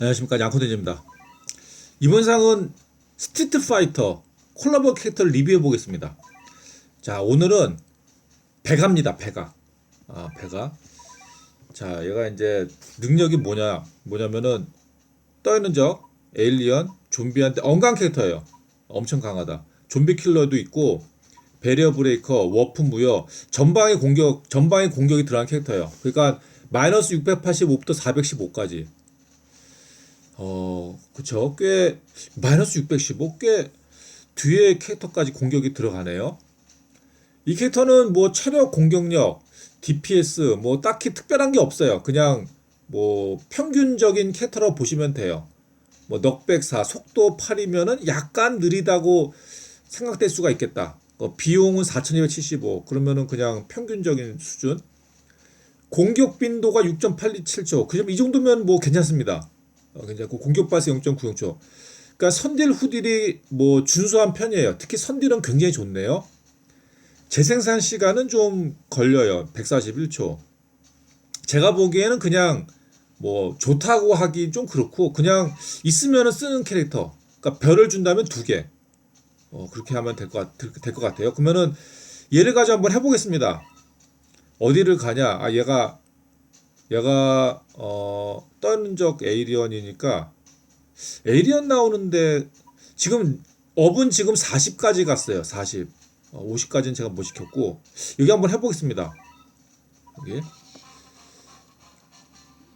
안녕하십니까 양코대입니다 이번 상은 스트리트 파이터 콜라보 캐릭터를 리뷰해 보겠습니다. 자 오늘은 배가입니다. 배가 아 배가 자 얘가 이제 능력이 뭐냐 뭐냐면은 떠 있는 적 에일리언 좀비한테 언강 캐릭터예요. 엄청 강하다. 좀비 킬러도 있고 배리어 브레이커 워프 무여 전방의 공격 전방의 공격이 들어간 캐릭터예요. 그러니까 마이너스 685부터 415까지 어, 그쵸. 꽤, 마이너스 615, 꽤 뒤에 캐릭터까지 공격이 들어가네요. 이 캐릭터는 뭐 체력, 공격력, DPS, 뭐 딱히 특별한 게 없어요. 그냥 뭐 평균적인 캐릭터라고 보시면 돼요. 뭐 넉백사, 속도 8이면은 약간 느리다고 생각될 수가 있겠다. 어, 비용은 4,275. 그러면은 그냥 평균적인 수준. 공격 빈도가 6.827초. 그럼 이 정도면 뭐 괜찮습니다. 어, 괜찮고 공격 발수 0.90초. 그러니까 선딜 후딜이 뭐 준수한 편이에요. 특히 선딜은 굉장히 좋네요. 재생산 시간은 좀 걸려요. 141초. 제가 보기에는 그냥 뭐 좋다고 하기 좀 그렇고 그냥 있으면은 쓰는 캐릭터. 그러니까 별을 준다면 두 개. 어, 그렇게 하면 될 것 될 것 같아요. 그러면은 얘를 가지고 한번 해보겠습니다. 어디를 가냐? 아 얘가 얘가 어 떠는 적 에이리언이니까 에이리언 나오는데 지금 업은 지금 40까지 갔어요. 40. 어, 50까지는 제가 못 시켰고 여기 한번 해보겠습니다. 여기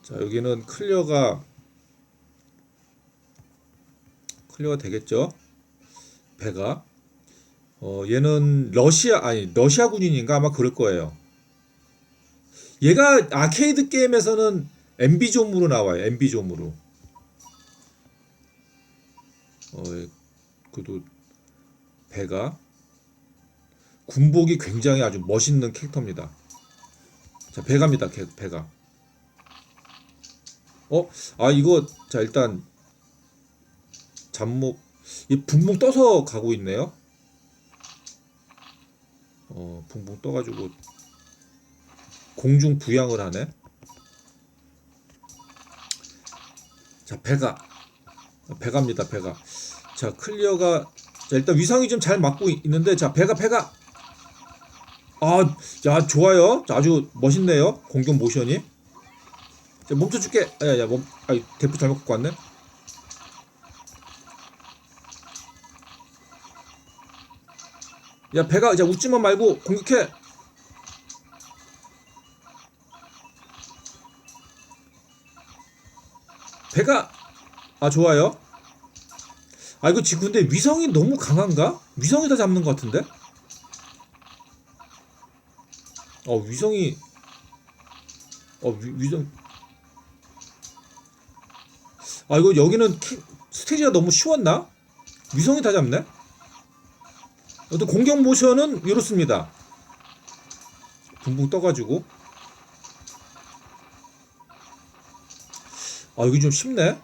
자 여기는 클리어가 클리어가 되겠죠? 배가 어 얘는 러시아 아니 러시아 군인인가 아마 그럴 거예요. 얘가 아케이드 게임에서는 MB존으로 나와요. MB존으로. 어, 그도 배가 군복이 굉장히 아주 멋있는 캐릭터입니다. 자, 배가입니다. 개- 배가. 어, 아 이거 자 일단 잡목 이 붕붕 떠서 가고 있네요. 어, 붕붕 떠 가지고 공중 부양을 하네. 자 배가 배가입니다 배가. 자 클리어가 자 일단 위상이 좀 잘 맞고 있- 있는데 자 배가 배가. 아야 좋아요. 자, 아주 멋있네요 공격 모션이. 자 멈춰줄게. 야 야 멈. 아 대포 잘못 갖고 왔네. 야 배가 자 웃지만 말고 공격해. 배가 아 좋아요. 아 이거 지금 근데 위성이 너무 강한가? 위성이 다 잡는 것 같은데? 어 위성이 어 위, 위성 아 이거 여기는 키, 스테이지가 너무 쉬웠나? 위성이 다 잡네? 또 공격 모션은 이렇습니다. 붕붕 떠가지고 아 여기 좀 쉽네.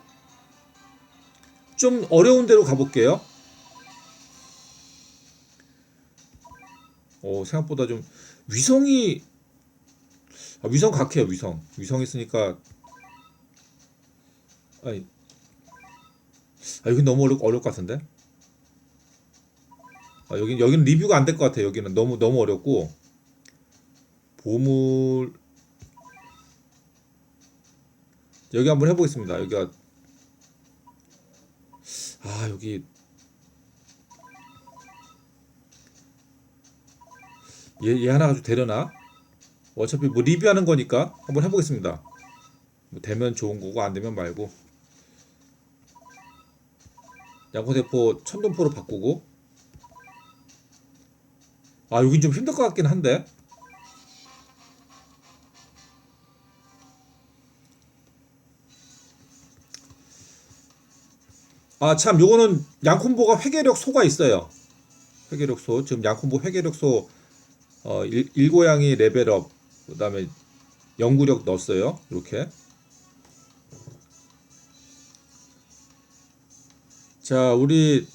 좀 어려운 데로 가볼게요. 오 생각보다 좀 위성이 아, 위성 각해요 위성. 위성 있으니까. 아니. 아 여기 너무 어려 어려울 것 같은데? 아 여기 여기는 리뷰가 안 될 것 같아 여기는. 너무 너무 어렵고. 보물 여기 한번 해보겠습니다. 여기가 아 여기 얘, 얘 하나 가지고 되려나? 어차피 뭐 리뷰하는 거니까 한번 해보겠습니다. 뭐 되면 좋은 거고 안 되면 말고 양코대포 천둥포로 바꾸고 아 여긴 좀 힘들 것 같긴 한데 아 참 요거는 양콤보가 회계력 소가 있어요. 회계력 소 지금 양콤보 회계력 소 어, 일, 일고양이 레벨업 그 다음에 연구력 넣었어요. 이렇게 자 우리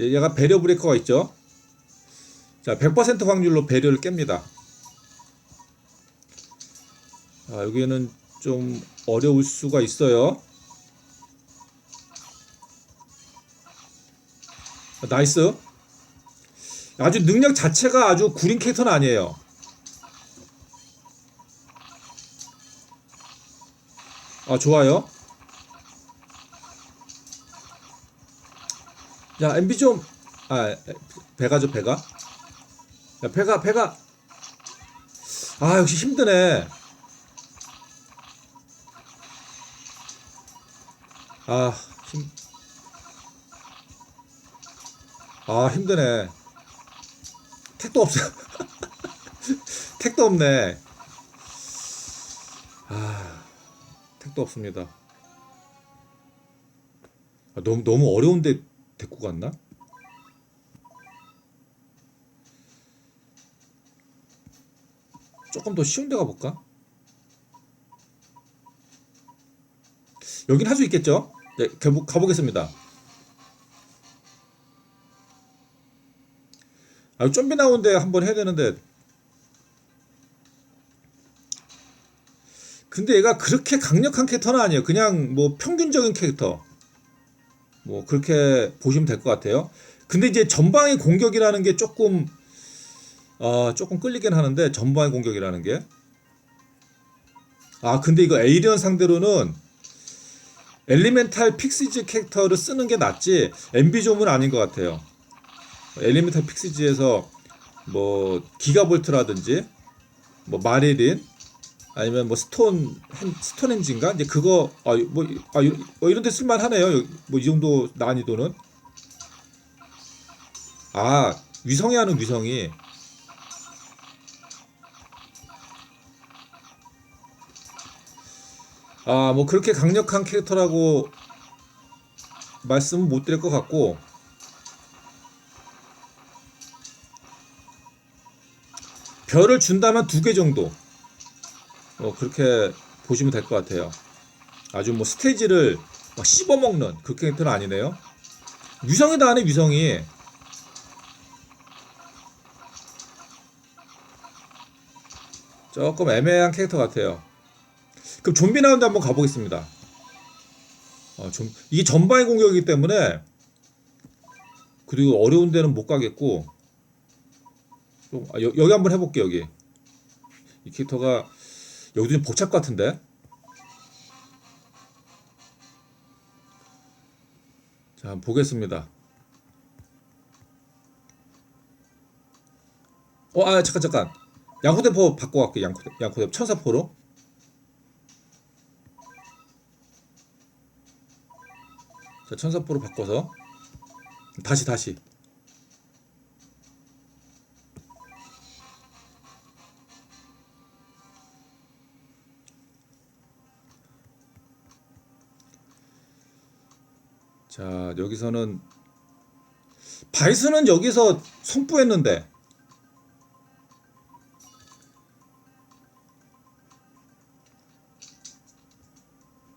얘- 얘가 배려 브레이커가 있죠. 자 100% 확률로 배려를 깹니다. 아 여기는 좀 어려울 수가 있어요. 나이스. 아주 능력 자체가 아주 구린 캐릭터는 아니에요. 아, 좋아요. 야, MB 좀, 아, 배가 죠, 배가. 야, 배가, 배가. 아, 역시 힘드네. 아, 힘. 아, 힘드네. 택도 없어. 택도 없네. 아, 택도 없습니다. 아, 너무, 너무 어려운데 데리고 갔나? 조금 더 쉬운 데 가볼까? 여긴 할 수 있겠죠? 네, 가보, 가보겠습니다. 아, 좀비 나오는데 한번 해야 되는데. 근데 얘가 그렇게 강력한 캐릭터는 아니에요. 그냥 뭐 평균적인 캐릭터. 뭐 그렇게 보시면 될 것 같아요. 근데 이제 전방의 공격이라는 게 조금 아 조금 끌리긴 하는데 전방의 공격이라는 게. 아 근데 이거 에이리언 상대로는 엘리멘탈 픽시즈 캐릭터를 쓰는 게 낫지 엠비좀은 아닌 것 같아요. 엘리멘탈 픽시즈에서 뭐 기가볼트라든지 뭐 마리린 아니면 뭐 스톤 헨, 스톤 엔진가? 이제 그거 아뭐 아, 이- 어, 이런 데 쓸만 하네요. 뭐 이 정도 난이도는. 아 위성이 하는 위성이. 아 뭐 그렇게 강력한 캐릭터라고 말씀은 못 드릴 것 같고 별을 준다면 두 개 정도 어 그렇게 보시면 될 것 같아요. 아주 뭐 스테이지를 막 씹어먹는 그 캐릭터는 아니네요. 위성이다 하네 위성이. 조금 애매한 캐릭터 같아요. 그럼 좀비 나오는데 한번 가보겠습니다. 어, 좀 이게 전방의 공격이기 때문에 그리고 어려운 데는 못 가겠고 좀, 아, 여, 여기 한번 해볼게 여기. 이 캐릭터가 여기도 좀 복잡 같은데? 자 보겠습니다. 어아 잠깐 잠깐. 양코대포 바꿔갈게 양코 양코대포. 천사포로? 자 천사포로 바꿔서. 다시 다시 자 여기서는 바이스는 여기서 성부했는데.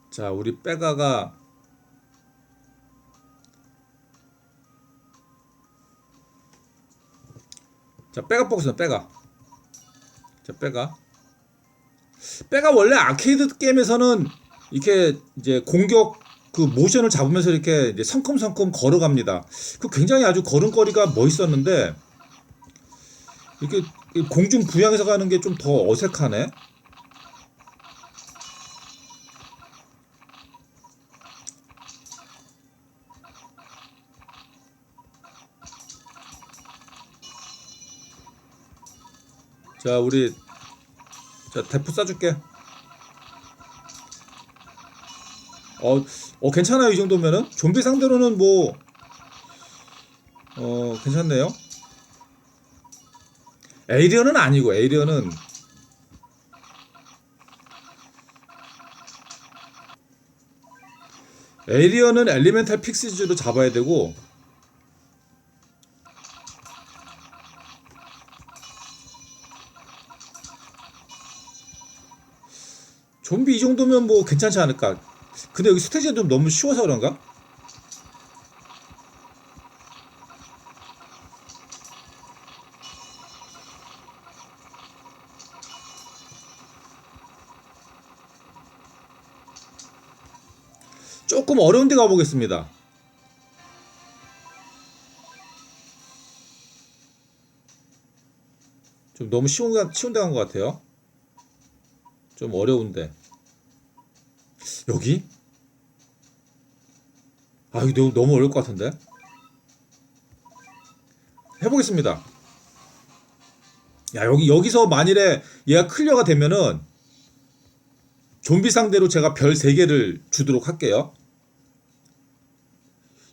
자 우리 빼가가 자 빼가 뽑겠습니다 빼가. 자 빼가. 빼가 원래 아케이드 게임에서는 이렇게 이제 공격 그 모션을 잡으면서 이렇게 성큼성큼 걸어갑니다. 그 굉장히 아주 걸음걸이가 멋있었는데 이렇게 공중 부양해서 가는 게 좀 더 어색하네. 자 우리 자 대포 쏴줄게. 어, 어 괜찮아요 이 정도면은 좀비 상대로는 뭐 어 괜찮네요. 에이리언은 아니고 에이리언은 에이리언은 엘리멘탈 픽시즈로 잡아야 되고 좀비 이 정도면 뭐 괜찮지 않을까? 근데 여기 스테이지가 좀 너무 쉬워서 그런가? 조금 어려운 데 가보겠습니다. 좀 너무 쉬운, 가- 쉬운 데 간 것 같아요. 좀 어려운데. 여기? 아, 이거 너무, 어려울 것 같은데? 해보겠습니다. 야, 여기, 여기서 만일에 얘가 클리어가 되면은 좀비 상대로 제가 별 3개를 주도록 할게요.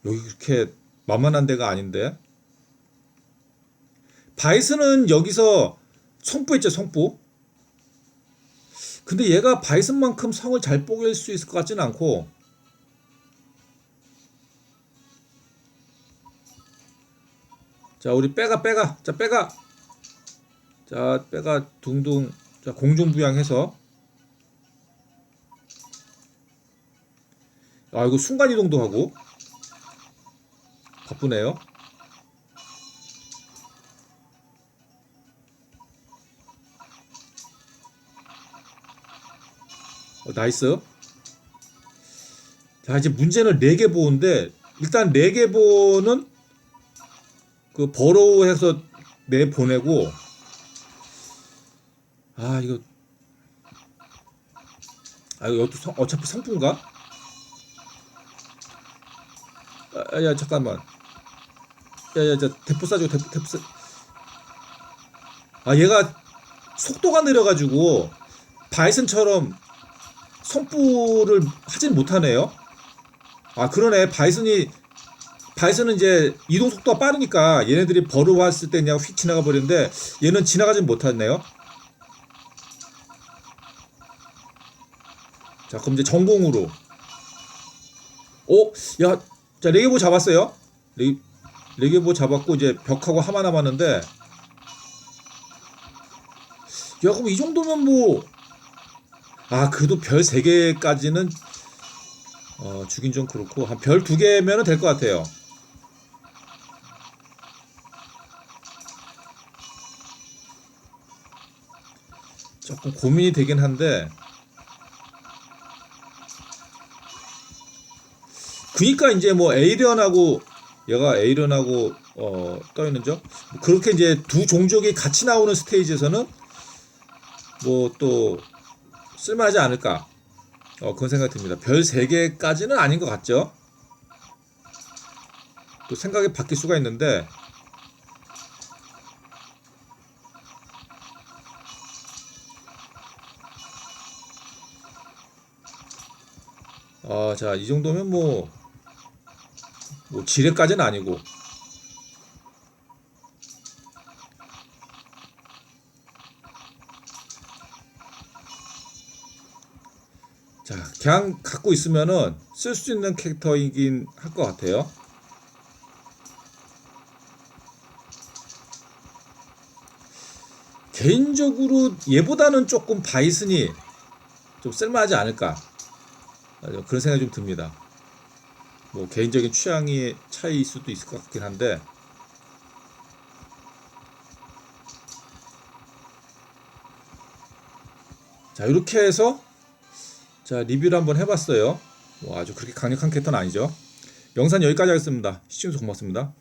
여기 그렇게 만만한 데가 아닌데. 바이슨은 여기서 성부 있죠, 성부. 근데 얘가 바이슨만큼 성을 잘 뽀갤 수 있을 것 같지는 않고. 자, 우리 빼가, 빼가. 자, 빼가. 자, 빼가 둥둥. 자, 공중부양해서. 아, 이거 순간이동도 하고. 바쁘네요. 나이스. 자, 이제 문제는 4개 보호인데, 일단 4개 보호는 그 버로우해서 내보내고, 아, 이거, 아, 이거 성- 어차피 성분가? 아, 야, 잠깐만. 야, 야, 저 대포 쏴줘, 대포, 대포 쏴. 아, 얘가 속도가 느려가지고, 바이슨처럼 선부를 하진 못하네요. 아 그러네 바이슨이 바이슨은 이제 이동 속도가 빠르니까 얘네들이 버르 왔을 때 그냥 휙 지나가 버리는데 얘는 지나가진 못하네요. 자 그럼 이제 전공으로 오, 야, 자 레게보 잡았어요. 레, 레게보 잡았고 이제 벽하고 하마 남았는데 야 그럼 이 정도면 뭐 아, 그래도 별 3개까지는 어, 주긴 좀 그렇고 한별 2개면은 될 것 같아요. 조금 고민이 되긴 한데 그니까 이제 뭐 에이리언하고 얘가 에이리언하고 어, 떠 있는 점 그렇게 이제 두 종족이 같이 나오는 스테이지에서는 뭐또 쓸만하지 않을까 어, 그런 생각이 듭니다. 별 3개까지는 아닌 것 같죠? 또 생각이 바뀔 수가 있는데 아, 자, 이 정도면 뭐, 뭐, 지뢰까지는 아니고. 자, 그냥 갖고 있으면은 쓸 수 있는 캐릭터이긴 할 것 같아요. 개인적으로 얘보다는 조금 바이슨이 좀 쓸만하지 않을까. 아, 그런 생각이 좀 듭니다. 뭐 개인적인 취향이 차이일 수도 있을 것 같긴 한데 자 이렇게 해서 자 리뷰를 한번 해봤어요. 뭐 아주 그렇게 강력한 캐릭터는 아니죠. 영상 여기까지 하겠습니다. 시청해주셔서 고맙습니다